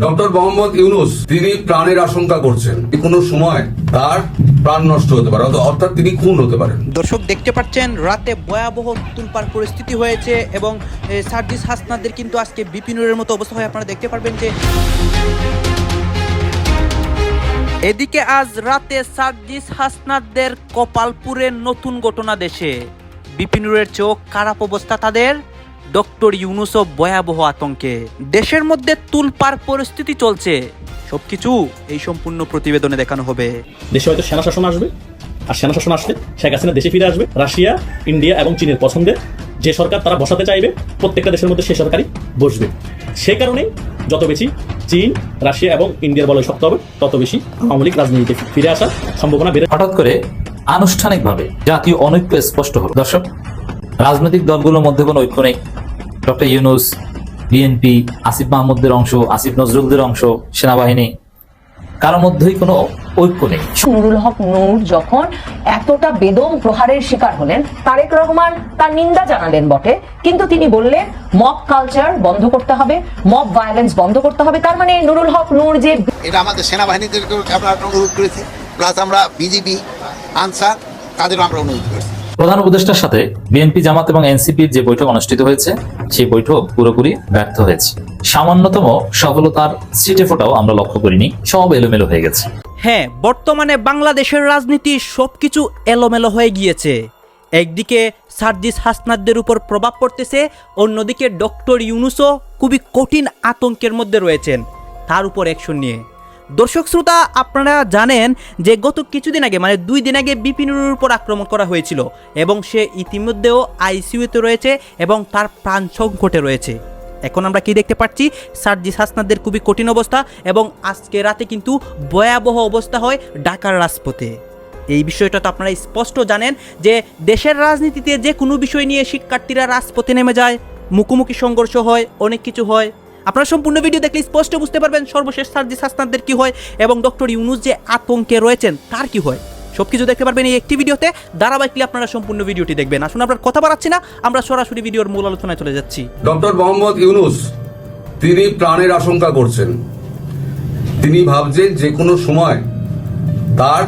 Doctor Mohammad Yunus, তিনি প্রাণের আশঙ্কা করছেন কোনো সময় তার প্রাণ নষ্ট হতে পারে, অর্থাৎ- তিনি খুন হতে পারেন। দর্শক দেখতে পাচ্ছেন, রাতে ভয়াবহ তুলপার পরিস্থিতি হয়েছে এবং সার্জিস হাসনাদের কিন্তু আজকে বিপিনুরের মতো অবস্থা হয়। আপনারা দেখতে পারবেন যে এদিকে আজ রাতে সার্জিস হাসনাদের কপালপুরের নতুন ঘটনা দেশে। বিপিনুরের চোখ খারাপ অবস্থা তাদের। ডক্টর ইউনুসও ভয়াবহ আতঙ্কে। দেশের মধ্যে তুলপার পরিস্থিতি চলছে। সবকিছু এই সম্পূর্ণ প্রতিবেদনে দেখানো হবে। দেশে হয়তো সেনা শাসন আসবে আর সেনা শাসন আসলে শেখ হাসিনা দেশে ফিরে আসবে। রাশিয়া ইন্ডিয়া এবং চীনের পছন্দের যে সরকার তারা বসাতে চাইবে প্রত্যেকটা দেশের মধ্যে সেই সরকারই বসবে। সে কারণেই যত বেশি চীন রাশিয়া এবং ইন্ডিয়ার বলয় শক্ত হবে তত বেশি আওয়ামী লীগ রাজনীতিতে ফিরে আসার সম্ভাবনা বেড়ে হঠাৎ করে আনুষ্ঠানিকভাবে জাতীয় অনৈক্য স্পষ্ট হলো। দর্শক রাজনৈতিক দলগুলোর মধ্যে কোনো ঐক্য নেই। ডক্টর ইউনুস বিএনপি আসিফ মাহমুদদের অংশ আসিফ নজরুলদের অংশ সেনাবাহিনী কারোর মধ্যেই কোনো ঐক্য নেই। নুরুল হক নূর যখন এতটা বেদম প্রহারের শিকার হলেন তারেক রহমান তার নিন্দা জানালেন বটে কিন্তু তিনি বললেন মব কালচার বন্ধ করতে হবে মব ভায়োলেন্স বন্ধ করতে হবে। তার মানে নুরুল হক নূর যে এটা আমাদের সেনাবাহিনীদেরকে আমরা অনুরোধ করেছি প্লাস আমরা বিজিবি আনসার তাদেরও আমরা অনুরোধ করেছি। প্রধান উপদেষ্টার সাথে বিএনপি জামাত এবং এনসিপির যে বৈঠক অনুষ্ঠিত হয়েছে, সেই বৈঠক পুরোপুরি ব্যর্থ হয়েছে। সামান্যতম সফলতার সিটে ফোটাও আমরা লক্ষ্য করিনি, সব এলোমেলো হয়ে গেছে। হ্যাঁ বর্তমানে বাংলাদেশের রাজনীতি সবকিছু এলোমেলো হয়ে গিয়েছে। একদিকে সার্জিস হাসনাদদের উপর প্রভাব পড়তেছে, অন্যদিকে ডক্টর ইউনুসও খুবই কঠিন আতঙ্কের মধ্যে রয়েছেন, তার উপর অ্যাকশন নিয়ে। দর্শক শ্রোতা, আপনারা জানেন যে গত কিছুদিন আগে মানে দুই দিন আগে বিপিনুর উপর আক্রমণ করা হয়েছিল এবং সে ইতিমধ্যেও আইসিইউতে রয়েছে এবং তার প্রাণ সংকটে রয়েছে। এখন আমরা কি দেখতে পাচ্ছি? সার্জি হাসনাদের খুবই কঠিন অবস্থা এবং আজকে রাতে কিন্তু ভয়াবহ অবস্থা হয় ঢাকার রাজপথে। এই বিষয়টা তো আপনারা স্পষ্ট জানেন যে দেশের রাজনীতিতে যে কোনো বিষয় নিয়ে শিক্ষার্থীরা রাজপথে নেমে যায়, মুখোমুখি সংঘর্ষ হয়, অনেক কিছু হয়। আপনারা সম্পূর্ণ ভিডিও দেখলে স্পষ্ট বুঝতে পারবেন সর্বশেষ সার্জিস হাসনাদের কি হয় এবং ডক্টর ইউনুস যে আতঙ্কে রয়েছেন, তার কি হয়। সব কিছু দেখতে পারবেন এই একটি ভিডিওতে ধারাবাহিকলি আপনারা সম্পূর্ণ ভিডিওটি দেখবেন। আসুন আপনার কথা বাড়াচ্ছি না, আমরা সরাসরি ভিডিওর মূল আলোচনায় চলে যাচ্ছি। ডক্টর মোহাম্মদ ইউনুস, তিনি প্রাণের আশঙ্কা করছেন। তিনি ভাবছেন যে কোনো সময় তার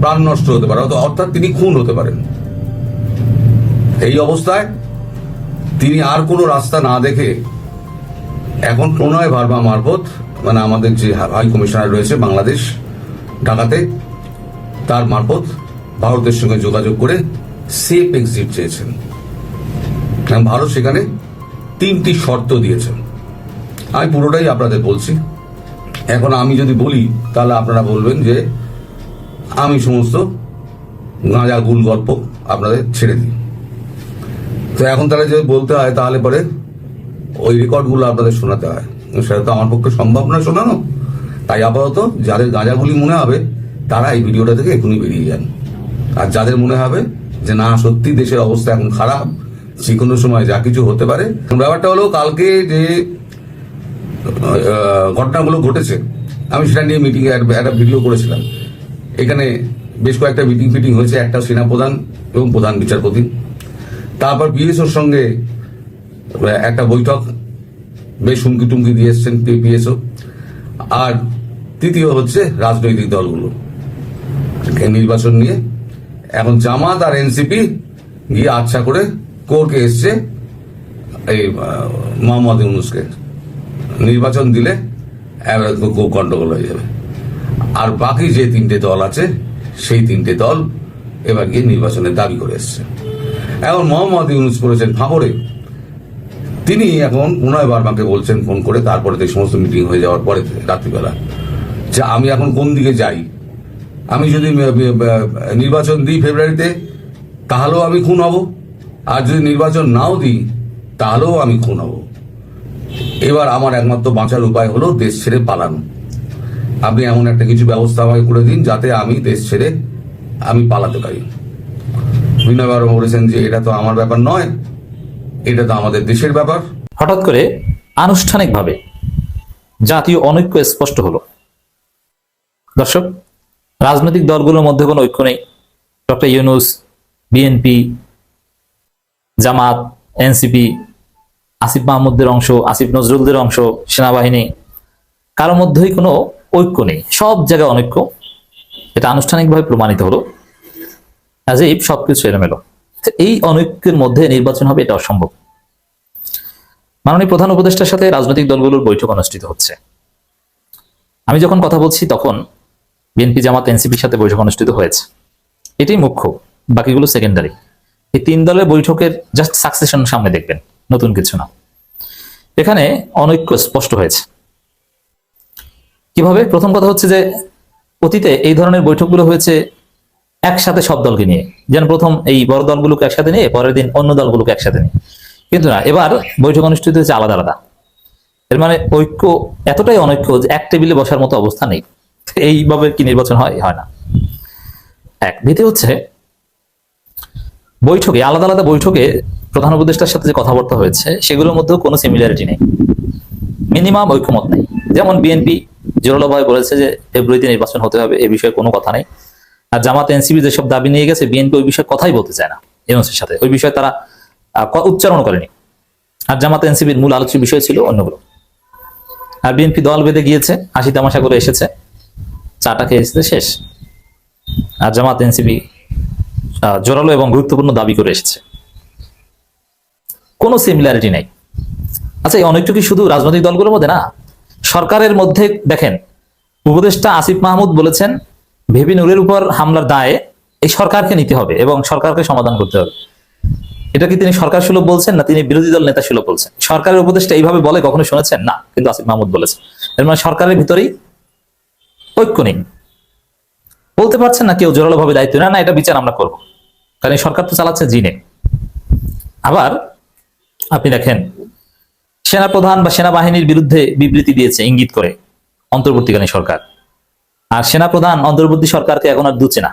প্রাণ নষ্ট হতে পারে অর্থাৎ তিনি খুন হতে পারেন। এই অবস্থায় তিনি আর কোনো রাস্তা না দেখে এখন প্রণয় ভার্মা মারফত মানে আমাদের যে হাই কমিশনার রয়েছে বাংলাদেশ, ঢাকাতে, তার মারফত ভারতের সঙ্গে যোগাযোগ করে সেফ এক্সিট চেয়েছেন। এবং ভারত সেখানে তিনটি শর্ত দিয়েছেন আমি পুরোটাই আপনাদের বলছি। এখন আমি যদি বলি, তাহলে আপনারা বলবেন যে আমি সমস্ত গাঁজা গুল গল্প আপনাদের ছেড়ে দিই। তো এখন তাহলে যদি বলতে হয়, তাহলে পরে ওই রেকর্ডগুলো আপনাদের শোনাতে হয়। সেটা তো আমার পক্ষে সম্ভব না শোনানো। তাই আপাতত যাদের গাঁজাগুলি মনে হবে, তারা এই ভিডিওটা থেকে এখনই বেরিয়ে যান। আর যাদের মনে হবে যে, না, সত্যি দেশের অবস্থা এখন খারাপ যে কোনো সময় যা কিছু হতে পারে। ব্যাপারটা হলো, কালকে যে ঘটনাগুলো ঘটেছে, আমি সেটা নিয়ে মিটিং একটা ভিডিও করেছিলাম। এখানে বেশ কয়েকটা মিটিং ফিটিং হয়েছে। একটা সেনাপ্রধান এবং প্রধান বিচারপতি। তারপর বিএসওর সঙ্গে একটা বৈঠক, বেশ হুমকি টুমকি দিয়ে এসছেন পিএসও আর তৃতীয় হচ্ছে রাজনৈতিক দলগুলো। নির্বাচন নিয়ে এখন জামাত আর এনসিপি গিয়ে আচ্ছা করে কোর্টে এসছে এই মোহাম্মদ ইউনুসকে। নির্বাচন দিলে খুব গন্ডগোল হয়ে যাবে। আর বাকি যে তিনটে দল আছে, সেই তিনটে দল এবার গিয়ে নির্বাচনের দাবি করে এসছে। এখন মোহাম্মদ ইউনুস করেছেন ফাঁপড়ে তিনি এখন উনয় বার্মাকে বলছেন, ফোন করে তারপরে এই সমস্ত মিটিং হয়ে যাওয়ার পরে রাত্রিবেলা যে আমি এখন কোন দিকে যাই? আমি যদি নির্বাচন দিই ফেব্রুয়ারিতে, তাহলেও আমি খুন হব। আর যদি নির্বাচন নাও দিই, তাহলেও আমি খুন হব। এবার আমার একমাত্র বাঁচার উপায় হলো দেশ ছেড়ে পালানো। আপনি এমন একটা কিছু ব্যবস্থা আমাকে করে দিন যাতে আমি দেশ ছেড়ে আমি পালাতে পারি। বিনয় বলেছেন যে এটা তো আমার ব্যাপার নয়। এটা তো আমাদের দেশের ব্যাপার। হঠাৎ করে আনুষ্ঠানিকভাবে জাতীয় অনৈক্য স্পষ্ট হলো। দর্শক, রাজনৈতিক দলগুলোর মধ্যে কোনো ঐক্য নেই। Doctor Yunus, BNP, Jamaat, NCP, Asif মাহমুদদের অংশ, আসিফ নজরুলদের অংশ, সেনাবাহিনী কারও মধ্যেই কোনো ঐক্য নেই। সব জায়গায় অনৈক্য। এটা আনুষ্ঠানিকভাবে প্রমাণিত হলো। অ্যাজ ইফ সবকিছু এলোমেলো। এই অনৈক্যের মধ্যে নির্বাচন হবে, এটা অসম্ভব। মাননীয় প্রধান উপদেষ্টার সাথে রাজনৈতিক দলগুলোর বৈঠক অনুষ্ঠিত হচ্ছে। আমি যখন কথা বলছি তখন বিএনপি, জামাত, এনসিপির সাথে বৈঠক অনুষ্ঠিত হয়েছে। এটাই মুখ্য, বাকিগুলো সেকেন্ডারি এই তিন দলের বৈঠকের জাস্ট সাকসেশন সামনে দেখবেন, নতুন কিছু না। এখানে অনৈক্য স্পষ্ট হয়েছে। কীভাবে? প্রথম কথা হচ্ছে যে, অতীতে এই ধরনের বৈঠকগুলো হয়েছে একসাথে সব দলকে নিয়ে। যেন প্রথম এই বড় দলগুলোকে একসাথে নিয়ে, পরের দিন অন্য দলগুলোকে একসাথে নিয়ে। কিন্তু না, এবার বৈঠক অনুষ্ঠিত হয়েছে আলাদা আলাদা। এর মানে ঐক্য এতটাই অনৈক্য যে এক টেবিলে বসার মতো অবস্থা নেই। এইভাবে কি নির্বাচন হয়? হয় না। এক, দ্বিতীয় হচ্ছে, বৈঠকে, আলাদা আলাদা বৈঠকে প্রধান উপদেষ্টার সাথে যে কথাবার্তা হয়েছে, সেগুলোর মধ্যেও কোনো সিমিলারিটি নেই। মিনিমাম ঐক্যমত নেই। যেমন বিএনপি জোরালোভাবে বলেছে যে ফেব্রুয়ারিতে নির্বাচন হতে হবে, এ বিষয়ে কোনো কথা নেই। আর জামাত এনসিপি যেসব দাবি নিয়ে গেছে, বিএনপি ওই বিষয়ে কথাই বলতে চায় না এনওসির সাথে। ওই বিষয়ে তারা উচ্চারণ করেনি। আর জামাত এনসিপির মূল আলোচ্য বিষয় ছিল অন্যগুলো। আর বিএনপি দল বেঁধে গিয়েছে, হাসি তামাশা করে এসেছে চাটা খেয়ে এসেছে, শেষ। আর জামাত এনসিপি জোরালো এবং গুরুত্বপূর্ণ দাবি করে এসেছে। কোনো সিমিলারিটি নেই। আচ্ছা এই অনেকটু কি শুধু রাজনৈতিক দলগুলোর মধ্যে না, সরকারের মধ্যে দেখেন, উপদেষ্টা আসিফ মাহমুদ বলেছেন ভেবি নূরের উপর হামলার দায়ে এই সরকারকে নিতে হবে এবং সরকারকে সমাধান করতে হবে। এটা কি তিনি সরকার সুলভ বলছেন না তিনি বিরোধী দল নেতা সুলভ বলছেন? সরকারের উপদেষ্টা এইভাবে বলে কখনো শুনেছেন? না, কিন্তু আসিফ মাহমুদ বলেছেন। এর মানে সরকারের ভিতরেই ঐক্য নেই। বলতে পারছেন না কেউ জোরালো ভাবে দায়িত্ব না না, এটা বিচার আমরা করব। কারণ এই সরকার তো চালাচ্ছে জিনে। আবার আপনি দেখেন, সেনাপ্রধান বা সেনাবাহিনীর বিরুদ্ধে বিবৃতি দিয়েছে, ইঙ্গিত করে অন্তর্বর্তীকালীন সরকার। আর সেনাপ্রধান অন্তর্বর্তী সরকারকে এখন আর দুচ্ছে না।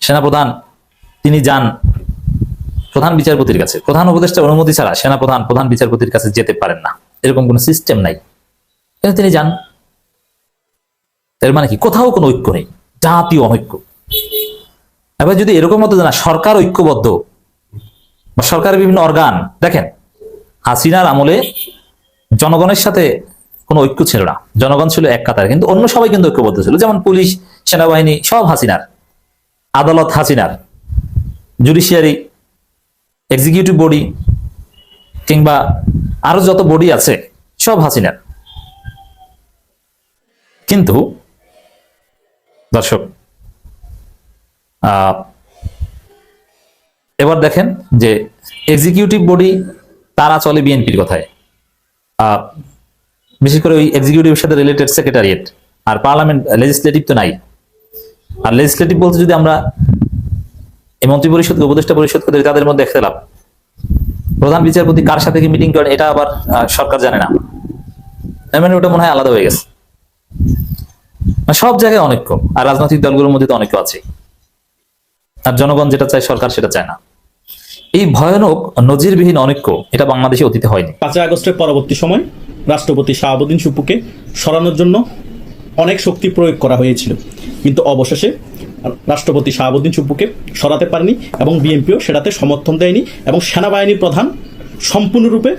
সেনাপ্রধান, তিনি যান প্রধান বিচারপতির কাছে। প্রধান উপদেষ্টার অনুমতি ছাড়া সেনাপ্রধান প্রধান বিচারপতির কাছে যেতে পারেন না। এরকম কোনো সিস্টেম নাই। কিন্তু তিনি যান। এর মানে কি? কোথাও কোনো ঐক্য নেই। জাতীয় অনৈক্য এবার যদি এরকম মতো না, সরকার ঐক্যবদ্ধ বা সরকারের বিভিন্ন অর্গান দেখেন, হাসিনার আমলে জনগণের সাথে কোনো ঐক্য ছিল না। জনগণ ছিল এক কাতার, কিন্তু অন্য সবাই কিন্তু ঐক্যবদ্ধ ছিল। যেমন পুলিশ, সেনাবাহিনী, সব হাসিনার, আদালত হাসিনার জুডিশিয়ারি এক্সিকিউটিভ বডি কিংবা আরও যত বডি আছে, সব হাসিনার। কিন্তু দর্শক এবার দেখেন যে এক্সিকিউটিভ বডি তারা চলে বিএনপির কথায়। বিশেষ করে ওই এক্সিকিউটিভের সাথে রিলেটেড সেক্রেটারিয়েট আর পার্লামেন্ট লেজিসলেটিভ তো নাই। আর লেজিসলেটিভ বলতে যদি আমরা এই মন্ত্রী পরিষদকে উপদেষ্টা পরিষদকে ধরি তাদের মধ্যে একতলাপ প্রধান বিচারপতি কার সাথে কি মিটিং করেন, এটা আবার সরকার জানে না। মানে ওটা মনে হয় আলাদা হয়ে গেছে। মানে সব জায়গায় অনৈক্য আর রাজনৈতিক দলগুলোর মধ্যে তো অনৈক্য আছে। আর জনগণ যেটা চায় সরকার সেটা চায় না। এই ভয়ানক নজিরবিহীন অনৈক্য এটা বাংলাদেশে অতীতে হয়নি। পাঁচই আগস্টের পরবর্তী সময় রাষ্ট্রপতি শাহাবুদ্দিন সুপুকে সরানোর জন্য অনেক শক্তি প্রয়োগ করা হয়েছিল। কিন্তু অবশেষে রাষ্ট্রপতি শাহাবুদ্দিন সুপুকে সরাতে পারেনি এবং বিএনপিও সেটাতে সমর্থন দেয়নি এবং সেনাবাহিনী প্রধান সম্পূর্ণরূপে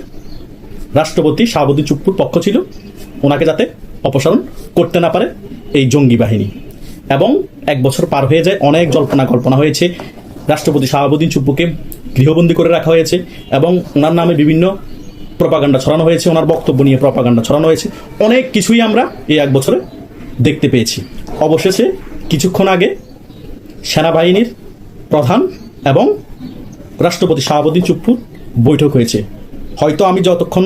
রাষ্ট্রপতি শাহাবুদ্দিন চুপ্পুর পক্ষ ছিল। ওনাকে যাতে অপসারণ করতে না পারে এই জঙ্গি বাহিনী। এবং এক বছর পার হয়ে যায়, অনেক জল্পনা কল্পনা হয়েছে। রাষ্ট্রপতি শাহাবুদ্দিন চুপ্পুকে গৃহবন্দী করে রাখা হয়েছে এবং ওনার নামে বিভিন্ন প্রপাগান্ডা ছড়ানো হয়েছে, ওনার বক্তব্য নিয়ে প্রপাগান্ডা ছড়ানো হয়েছে। অনেক কিছুই আমরা এই এক বছরে দেখতে পেয়েছি। অবশেষে কিছুক্ষণ আগে সেনাবাহিনীর প্রধান এবং রাষ্ট্রপতি শাহাবুদ্দিন চুপ্পুর বৈঠক হয়েছে। হয়তো আমি যতক্ষণ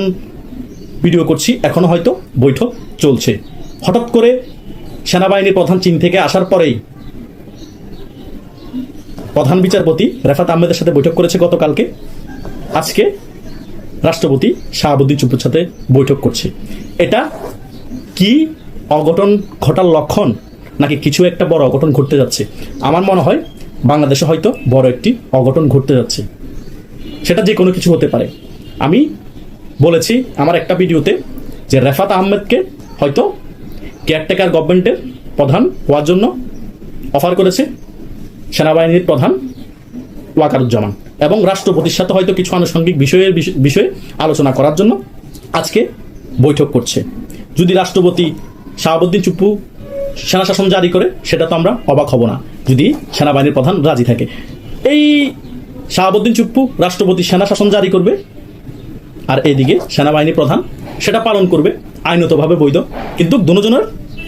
ভিডিও করছি এখনও হয়তো বৈঠক চলছে। হঠাৎ করে সেনাবাহিনীর প্রধান চীন থেকে আসার পরেই প্রধান বিচারপতি রেফাত আহমেদের সাথে বৈঠক করেছে গতকালকে। আজকে রাষ্ট্রপতি শাহাবুদ্দিন চুপুর সাথে বৈঠক করছে। এটা কি অঘটন ঘটার লক্ষণ নাকি কিছু একটা বড় অঘটন ঘটতে যাচ্ছে? আমার মনে হয় বাংলাদেশে হয়তো বড় একটি অঘটন ঘটতে যাচ্ছে। সেটা যে কোনো কিছু হতে পারে। আমি বলেছি আমার একটা ভিডিওতে যে রেফাত আহমেদকে হয়তো কেয়ারটেকার গভর্নমেন্টের প্রধান হওয়ার জন্য অফার করেছে সেনাবাহিনীর প্রধান ওয়াকারুজ্জামান। এবং রাষ্ট্রপতির সাথে হয়তো কিছু আনুষঙ্গিক বিষয়ের বিষ- বিষয়ে আলোচনা করার জন্য আজকে বৈঠক করছে। যদি রাষ্ট্রপতি শাহাবুদ্দিন চুপ্পু সেনা শাসন জারি করে, সেটা তো আমরা অবাক হব না, যদি সেনাবাহিনীর প্রধান রাজি থাকে। এই শাহাবুদ্দিন চুপ্পু রাষ্ট্রপতি সেনা শাসন জারি করবে, আর এদিকে সেনাবাহিনী প্রধান সেটা পালন করবে, আইনতভাবে বৈধ, কিন্তু দুজনের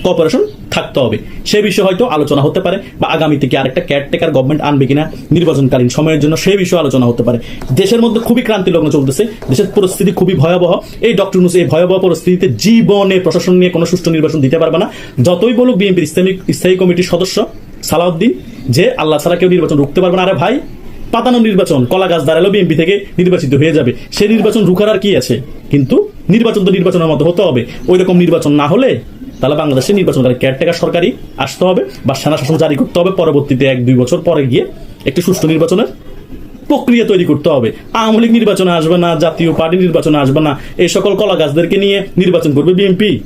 কপারেশন থাকতে হবে। সে বিষয়ে হয়তো আলোচনা হতে পারে বা আগামী থেকে আরেকটা কেয়ারটেকার গভর্নমেন্ট আনবে কিনা নির্বাচনকালীন সময়ের জন্য সেই বিষয়ে আলোচনা হতে পারে। দেশের মধ্যে খুবই ক্রান্তি লগ্ন চলতেছে। দেশের পরিস্থিতি খুবই ভয়াবহ। এই ডক্টর নুস এই ভয়াবহ পরিস্থিতিতে জীবনে প্রশাসন নিয়ে কোনো সুষ্ঠু নির্বাচন দিতে পারবে না। যতই বলুক বিএনপির ইসলামিক, স্থায়ী কমিটির সদস্য সালাউদ্দিন, যে আল্লাহ ছাড়া কেউ নির্বাচন রুখতে পারবে না। আরে ভাই, পাতানো নির্বাচন, কলা গাছ দাঁড়াল বিএনপি থেকে নির্বাচিত হয়ে যাবে। সেই নির্বাচন রুখার আর কি আছে? কিন্তু নির্বাচন তো নির্বাচনের মতো হতে হবে। ওই রকম নির্বাচন না হলে তাহলে বাংলাদেশের নির্বাচনকারী কেয়ারটেকার সরকারি আসতে হবে বা সেনা শাসন জারি করতে হবে। পরবর্তীতে এক, দুই বছর পরে গিয়ে একটি সুষ্ঠু নির্বাচনের প্রক্রিয়া তৈরি করতে হবে। আওয়ামী লীগ নির্বাচনে আসবে না, জাতীয় পার্টি নির্বাচনে আসবে না, এই সকল কলা গাছদেরকে নিয়ে নির্বাচন করবে বিএনপি।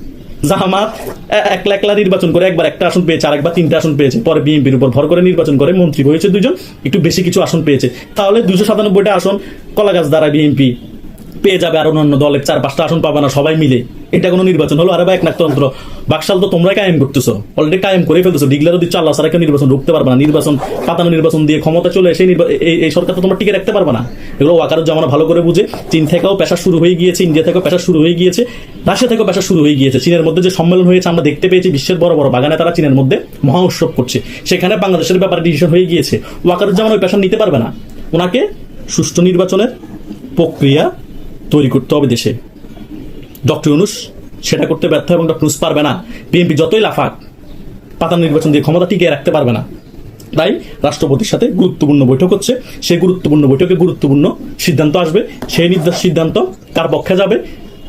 জামাত এ- একলা একলা নির্বাচন করে একবার একটা আসন পেয়েছে, আরেকবার তিনটা আসন পেয়েছে। পরে বিএনপির উপর ভর করে নির্বাচন করে মন্ত্রী হয়েছে দুজন একটু বেশি কিছু আসন পেয়েছে। তাহলে দুশো সাতানব্বইটা আসন কলা গাছ দ্বারা বিএনপি পেয়ে যাবে আর অন্যান্য দলের চার, পাঁচটা আসন পাবে না সবাই মিলে। এটা কোনো নির্বাচন হলো? আরে বা একনাকতন্ত্র বাকশাল তো তোমরা কায়েম করতেছো। অলরেডি কায়েম করে ফেলতেছো। ডিগলারও দিচ্ছ, আল্লাহ সারা কেউ নির্বাচন রুখতে পারবে না। নির্বাচন, পাতানো নির্বাচন দিয়ে ক্ষমতা চলে এসে এই- সরকার তো তোমরা টিকে রাখতে পারবে না। এগুলো ওয়াকারের জামানা ভালো করে বুঝে, চীন থেকেও পেশা শুরু হয়ে গিয়েছে, ইন্ডিয়া থেকেও পেশা শুরু হয়ে গিয়েছে, রাশিয়া থেকেও পেশা শুরু হয়ে গিয়েছে। চীনের মধ্যে যে সম্মেলন হয়েছে, আমরা দেখতে পেয়েছি বিশ্বের বড় বড় বাগানে তারা চীনের মধ্যে মহা উৎসব করছে। সেখানে বাংলাদেশের ব্যাপারে ডিসিশন হয়ে গিয়েছে। ওয়াকারুজ্জামান ওই পেশা নিতে পারবে না। ওনাকে সুষ্ঠু নির্বাচনের প্রক্রিয়া তৈরি করতে হবে দেশে। ডক্টর ইউনুস সেটা করতে ব্যর্থ এবং ডক্টর ইউনুস পারবে না বিএনপি যতই লাফাক পাতানো নির্বাচন দিয়ে ক্ষমতা টিকিয়ে রাখতে পারবে না। তাই রাষ্ট্রপতির সাথে গুরুত্বপূর্ণ বৈঠক হচ্ছে, সেই গুরুত্বপূর্ণ বৈঠকে গুরুত্বপূর্ণ সিদ্ধান্ত আসবে, সেই নির্দেশ সিদ্ধান্ত কার পক্ষে যাবে,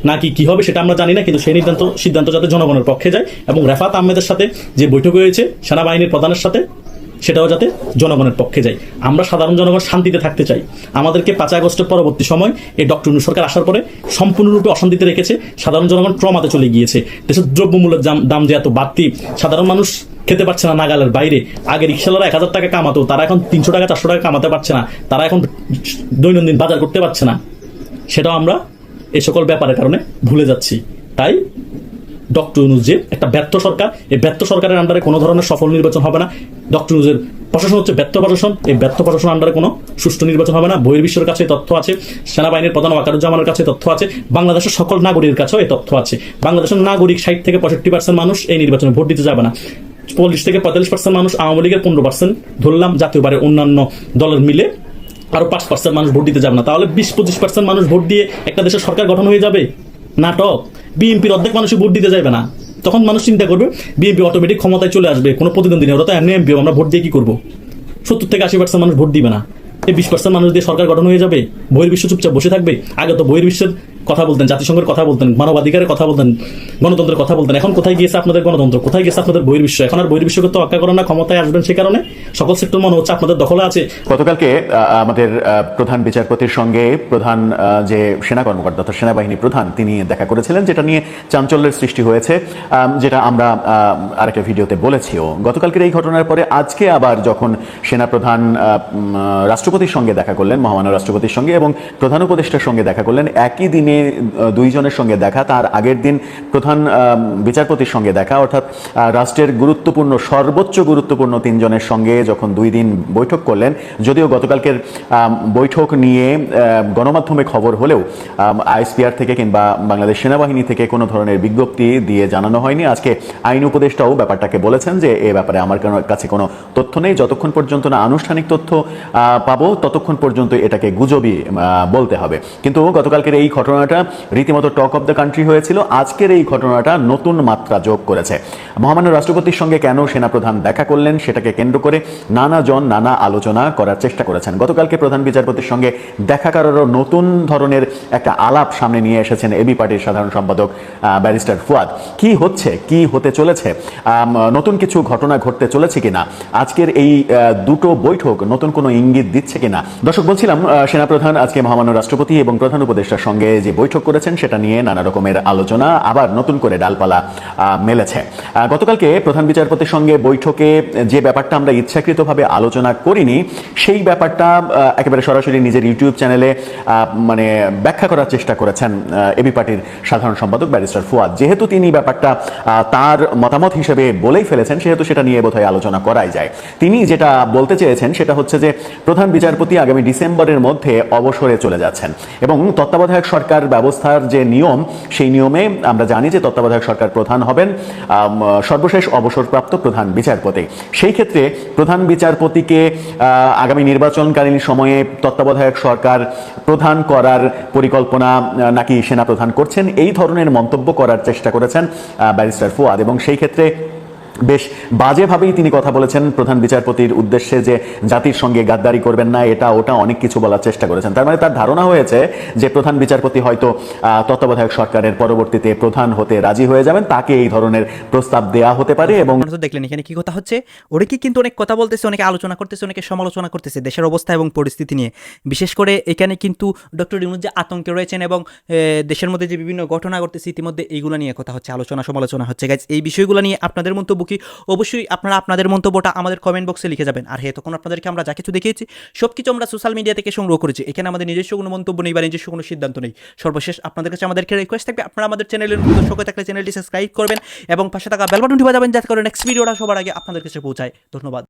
নাকি কি হবে সেটা আমরা জানি না, কিন্তু সেই নির্ধান্ত সিদ্ধান্ত যাতে জনগণের পক্ষে যায় এবং রেফাত আহমেদের সাথে যে বৈঠক হয়েছে, সেনাবাহিনীর প্রধানের সাথে সেটাও যাতে জনগণের পক্ষে যায়। আমরা সাধারণ জনগণ শান্তিতে থাকতে চাই। আমাদেরকে পাঁচ আগস্টের পরবর্তী সময় এই ডক্টর ইউনূস সরকার আসার পরে সম্পূর্ণরূপে অশান্তিতে রেখেছে। সাধারণ জনগণ ট্রমাতে চলে গিয়েছে। দেশের দ্রব্যমূল্যের দাম দাম যে এত বাড়তি, সাধারণ মানুষ খেতে পারছে না নাগালের বাইরে। আগে রিক্সাওয়ালা এক হাজার টাকা কামাতো, তারা এখন তিনশো টাকা, চারশো টাকা কামাতে পারছে না। তারা এখন দৈনন্দিন বাজার করতে পারছে না। সেটাও আমরা এই সকল ব্যাপারের কারণে ভুলে যাচ্ছি। তাই ডক্টর ইউনুস একটা ব্যর্থ সরকার। এই ব্যর্থ সরকারের আন্ডারে কোনো ধরনের সফল নির্বাচন হবে না। ডক্টর ইউনুসের প্রশাসন হচ্ছে ব্যর্থ প্রশাসন। এই ব্যর্থ প্রশাসন আন্ডারে কোনো সুষ্ঠু নির্বাচন হবে না। বহির্বিশ্বের কাছে তথ্য আছে। সেনাবাহিনীর প্রধান ওয়াকারুজ্জামানের কাছে তথ্য আছে। বাংলাদেশের সকল নাগরিকের কাছেও এই তথ্য আছে। বাংলাদেশের নাগরিক ষাট থেকে পঁয়ষট্টি পার্সেন্ট মানুষ এই নির্বাচনে ভোট দিতে যাবে না। চল্লিশ থেকে পঁয়তাল্লিশ পার্সেন্ট মানুষ আওয়ামী লীগের পনেরো পার্সেন্ট ধরলাম, জাতীয় বাড়ির অন্যান্য দলের মিলে আরও পাঁচ পার্সেন্ট মানুষ ভোট দিতে যাবে না। তাহলে বিশ পঁচিশ পার্সেন্ট মানুষ ভোট দিয়ে একটা দেশের সরকার গঠন হয়ে যাবে? নাটক, বিএনপির অর্ধেক মানুষই ভোট দিতে যাবে না। তখন মানুষ চিন্তা করবে, বিএনপি অটোমেটিক ক্ষমতায় চলে আসবে, কোনো প্রতিদ্বন্দ্বী নেই। ওরা তো এমনি এমপিও, আমরা ভোট দিয়ে কি করব? সত্তর থেকে আশি পার্সেন্ট মানুষ ভোট দিবে না। এই বিশ পার্সেন্ট মানুষ দিয়ে সরকার গঠন হয়ে যাবে? বহির্বিশ্ব চুপচাপ বসে থাকবে? আগে তো বহির্বিশ্বের কথা বলতেন, জাতিসংঘের কথা বলতেন, মানবাধিকারের কথা বলতেন, গণতন্ত্রের কথা বলতেন। এখন কোথায় গিয়েছে আপনাদের গণতন্ত্র? কোথায় গিয়েছে আপনাদের বহির্বিশ্ব? এখন আর বহির্বিশ্বকে তো অক্কা করেন না, ক্ষমতায় আসবেন সে কারণে? সকল সেক্টর মনে হচ্ছে আপনাদের দখলে আছে। গতকালকে আমাদের প্রধান বিচারপতির সঙ্গে প্রধান যে সেনা কর্মকর্তা, অর্থাৎ সেনাবাহিনী প্রধান, তিনি দেখা করেছিলেন, যেটা নিয়ে চাঞ্চল্যের সৃষ্টি হয়েছে যেটা আমরা আরেকটা ভিডিওতে বলেছিও। গতকালকের এই ঘটনার পরে আজকে আবার যখন সেনাপ্রধান রাষ্ট্রপতির সঙ্গে দেখা করলেন, মহামান্য রাষ্ট্রপতির সঙ্গে এবং প্রধান উপদেষ্টার সঙ্গে দেখা করলেন, একই দিনে দুইজনের সঙ্গে দেখা তার আগের দিন প্রধান বিচারপতির সঙ্গে দেখা অর্থাৎ রাষ্ট্রের গুরুত্বপূর্ণ সর্বোচ্চ গুরুত্বপূর্ণ তিনজনের সঙ্গে যখন দুই দিন বৈঠক করলেন যদিও গতকালকের বৈঠক নিয়ে গণমাধ্যমে খবর হলেও আইএসপিআর থেকে কিংবা বাংলাদেশ সেনাবাহিনী থেকে কোনো ধরনের বিজ্ঞপ্তি দিয়ে জানানো হয়নি। আজকে আইন উপদেষ্টাও ব্যাপারটাকে বলেছেন যে এ ব্যাপারে আমার কাছে কোনো তথ্য নেই। যতক্ষণ পর্যন্ত না আনুষ্ঠানিক তথ্য পাবো ততক্ষণ পর্যন্ত এটাকে গুজবই আহ, বলতে হবে। কিন্তু গতকালকের এই ঘটনাটা রীতিমতো টক অফ দ্য কান্ট্রি হয়েছিল। আজকের এই ঘটনাটা নতুন মাত্রা যোগ করেছে। মহামান্য রাষ্ট্রপতির সঙ্গে কেন সেনাপ্রধান দেখা করলেন সেটাকে কেন্দ্র করে নানা জন নানা আলোচনা করার চেষ্টা করেছেন। গতকালকে প্রধান বিচারপতির সঙ্গে দেখা করারও নতুন ধরনের একটা আলাপ সামনে নিয়ে এসেছেন এবি পার্টির সাধারণ সম্পাদক ব্যারিস্টার ফুয়াদ। কি হচ্ছে? কি হতে চলেছে? নতুন কিছু ঘটনা ঘটতে চলেছে কিনা? আজকের এই দুটো বৈঠক নতুন কোনো ইঙ্গিত দিচ্ছে কিনা? দর্শক, বলছিলাম সেনাপ্রধান, আজকে মহামান্য রাষ্ট্রপতি এবং প্রধান উপদেষ্টার সঙ্গে যে বৈঠক করেছেন, সেটা নিয়ে নানা রকমের আলোচনা, আবার নতুন করে ডালপালা মেলেছে। গতকালকে প্রধান বিচারপতির সঙ্গে বৈঠকে যে ব্যাপারটা আমরা ইচ্ছাকৃতভাবে আলোচনা করিনি, সেই ব্যাপারটা একেবারে সরাসরি নিজের ইউটিউব চ্যানেলে মানে ব্যাখ্যা করার চেষ্টা করেছেন এবি পার্টির সাধারণ সম্পাদক ব্যারিস্টার ফুয়াদ। যেহেতু তিনি ব্যাপারটা তার মতামত হিসেবে বলেই ফেলেছেন, সেহেতু সেটা নিয়ে বোধহয় আলোচনা করাই যায়। তিনি যেটা বলতে চেয়েছেন, সেটা হচ্ছে যে প্রধান বিচারপতি আগামী ডিসেম্বরের মধ্যে অবসরে চলে যাচ্ছেন এবং তত্ত্বাবধায়ক সরকার ব্যবস্থার যে নিয়ম, সেই নিয়মে আমরা জানি যে তত্ত্বাবধায়ক সরকার প্রধান হবেন সর্বশেষ অবসরপ্রাপ্ত প্রধান বিচারপতি। সেই ক্ষেত্রে প্রধান বিচারপতিকে আগামী নির্বাচনকালীন সময়ে তত্ত্বাবধায়ক সরকার প্রধান করার পরিকল্পনা নাকি সেনা প্রধান করছেন, এই ধরনের মন্তব্য করার চেষ্টা করেছেন ব্যারিস্টার ফুয়াদ। এবং সেই ক্ষেত্রে বেশ বাজেভাবেই তিনি কথা বলেছেন প্রধান বিচারপতির উদ্দেশ্যে যে জাতির সঙ্গে গাদ্দারি করবেন না, এটা, ওটা অনেক কিছু বলার চেষ্টা করেছেন। তার মানে তার ধারণা হয়েছে যে প্রধান বিচারপতি হয়তো তত্ত্বাবধায়ক সরকারের পরবর্তীতে প্রধান হতে রাজি হয়ে যাবেন, তাকে এই ধরনের প্রস্তাব দেয়া হতে পারে এবং দেখলেন এখানে কি কথা হচ্ছে। অনেকে কিন্তু অনেক কথা বলতেছে, অনেকে আলোচনা করতেছে, অনেকে সমালোচনা করতেছে দেশের অবস্থা এবং পরিস্থিতি নিয়ে। বিশেষ করে এখানে কিন্তু ডক্টর ইউনুস যে আতঙ্কে রয়েছেন এবং দেশের মধ্যে যে বিভিন্ন ঘটনা ঘটতেছে, ইতিমধ্যে এইগুলো নিয়ে কথা হচ্ছে, আলোচনা সমালোচনা হচ্ছে। গাইজ এই বিষয়গুলো নিয়ে আপনাদের মন্তব্য কি, অবশ্যই আপনারা আপনাদের মন্তব্যটা আমাদের কমেন্ট বক্সে লিখে যাবেন। আর হ্যাঁ তখন আপনাদেরকে আমরা যা কিছু দেখিয়েছি সব কিছু আমরা সোশ্যাল মিডিয়া থেকে সংগ্রহ করেছি। এখানে আমাদের নিজস্ব কোনো মন্তব্য নেই বা নিজস্ব কোনো সিদ্ধান্ত নেই। সর্বশেষ আপনাদের কাছে আমাদেরকে রিকোয়েস্ট থাকবে, আপনারা আমাদের চ্যানেলের হয়ে থাকলে চ্যানেলটি সাবস্ক্রাইব করবেন এবং পাশে থাকা বেল ঢুকে বাজাবেন, যাতে করে নেক্সট ভিডিওটা সবার আগে আপনাদের কাছে পৌঁছায়। ধন্যবাদ।